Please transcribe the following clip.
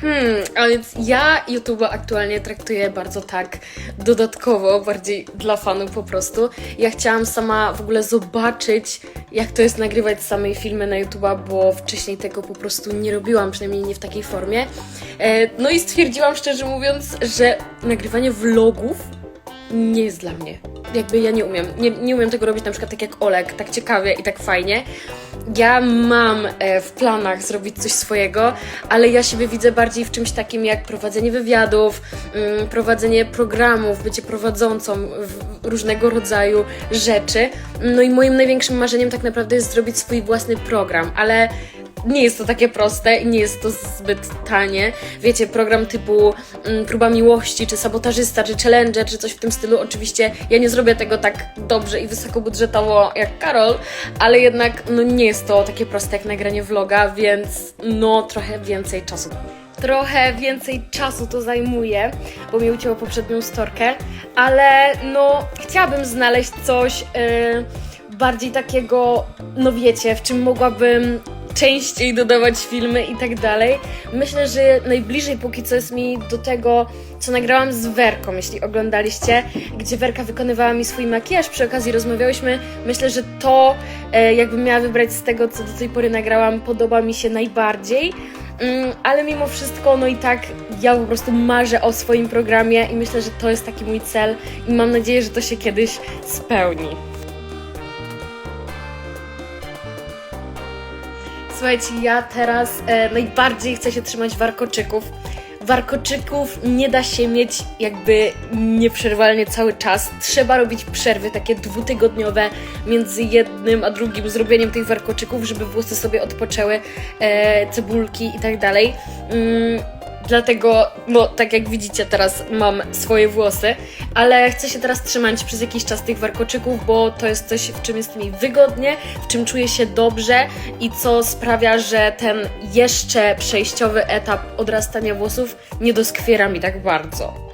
Hmm, a więc ja YouTube'a aktualnie traktuję bardzo tak dodatkowo, bardziej dla fanów po prostu. Ja chciałam sama w ogóle zobaczyć, jak to jest nagrywać samej filmy na YouTube'a, bo wcześniej tego po prostu nie robiłam, przynajmniej nie w takiej formie. E, no i stwierdziłam szczerze mówiąc, że nagrywanie vlogów nie jest dla mnie. Jakby ja nie umiem. Nie, nie umiem tego robić na przykład tak jak Olek, tak ciekawie i tak fajnie. Ja mam e, w planach zrobić coś swojego, ale ja siebie widzę bardziej w czymś takim jak prowadzenie wywiadów, mm, prowadzenie programów, bycie prowadzącą różnego rodzaju rzeczy. No i moim największym marzeniem tak naprawdę jest zrobić swój własny program, ale nie jest to takie proste i nie jest to zbyt tanie. Wiecie, program typu mm, próba miłości, czy sabotażysta, czy challenger, czy coś w tym stylu. Oczywiście ja nie zrobię tego tak dobrze i wysokobudżetowo jak Karol, ale jednak no nie jest to takie proste jak nagranie vloga, więc no trochę więcej czasu. Trochę więcej czasu to zajmuje, bo mi ucięło poprzednią storkę, ale no chciałabym znaleźć coś yy, bardziej takiego, no wiecie, w czym mogłabym częściej dodawać filmy i tak dalej. Myślę, że najbliżej póki co jest mi do tego, co nagrałam z Werką, jeśli oglądaliście, gdzie Werka wykonywała mi swój makijaż, przy okazji rozmawiałyśmy. Myślę, że to, e, jakbym miała wybrać z tego, co do tej pory nagrałam, podoba mi się najbardziej. Mm, ale mimo wszystko, no i tak ja po prostu marzę o swoim programie i myślę, że to jest taki mój cel i mam nadzieję, że to się kiedyś spełni. Słuchajcie, ja teraz e, najbardziej chcę się trzymać warkoczyków. Warkoczyków nie da się mieć jakby nieprzerwalnie cały czas. Trzeba robić przerwy takie dwutygodniowe między jednym a drugim zrobieniem tych warkoczyków, żeby włosy sobie odpoczęły, e, cebulki i tak dalej. Mm, Dlatego, no tak jak widzicie, teraz mam swoje włosy, ale chcę się teraz trzymać przez jakiś czas tych warkoczyków, bo to jest coś, w czym jest mi wygodnie, w czym czuję się dobrze i co sprawia, że ten jeszcze przejściowy etap odrastania włosów nie doskwiera mi tak bardzo.